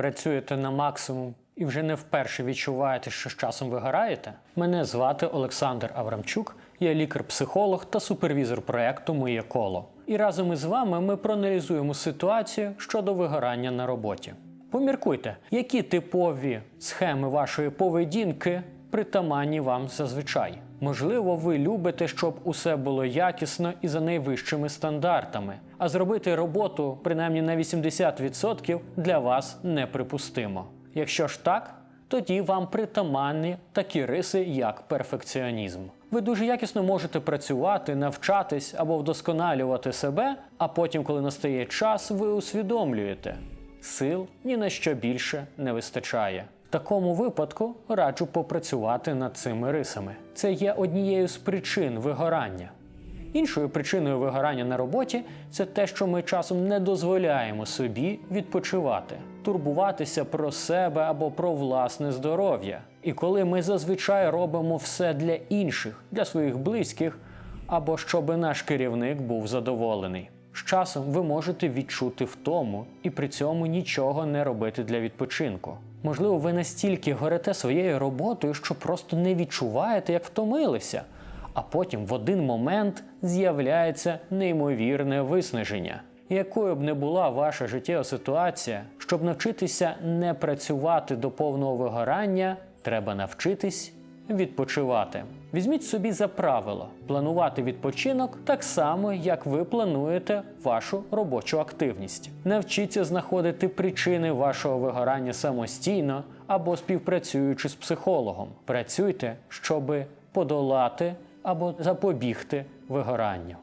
Працюєте на максимум і вже не вперше відчуваєте, що з часом вигораєте? Мене звати Олександр Аврамчук, я лікар-психолог та супервізор проєкту Моє коло. І разом із вами ми проаналізуємо ситуацію щодо вигорання на роботі. Поміркуйте, які типові схеми вашої поведінки притаманні вам зазвичай. Можливо, ви любите, щоб усе було якісно і за найвищими стандартами, а зробити роботу принаймні на 80% для вас неприпустимо. Якщо ж так, тоді вам притаманні такі риси, як перфекціонізм. Ви дуже якісно можете працювати, навчатись або вдосконалювати себе, а потім, коли настає час, ви усвідомлюєте, сил ні на що більше не вистачає. Такому випадку раджу попрацювати над цими рисами. Це є однією з причин вигорання. Іншою причиною вигорання на роботі це те, що ми часом не дозволяємо собі відпочивати, турбуватися про себе або про власне здоров'я. І коли ми зазвичай робимо все для інших, для своїх близьких, або щоб наш керівник був задоволений. З часом ви можете відчути втому і при цьому нічого не робити для відпочинку. Можливо, ви настільки горите своєю роботою, що просто не відчуваєте, як втомилися а потім в один момент з'являється неймовірне виснаження. Якою б не була ваша життєва ситуація, щоб навчитися не працювати до повного вигорання, треба навчитись відпочивати. Візьміть собі за правило планувати відпочинок так само, як ви плануєте вашу робочу активність. Навчіться знаходити причини вашого вигорання самостійно або співпрацюючи з психологом. Працюйте, щоби подолати або запобігти вигоранню.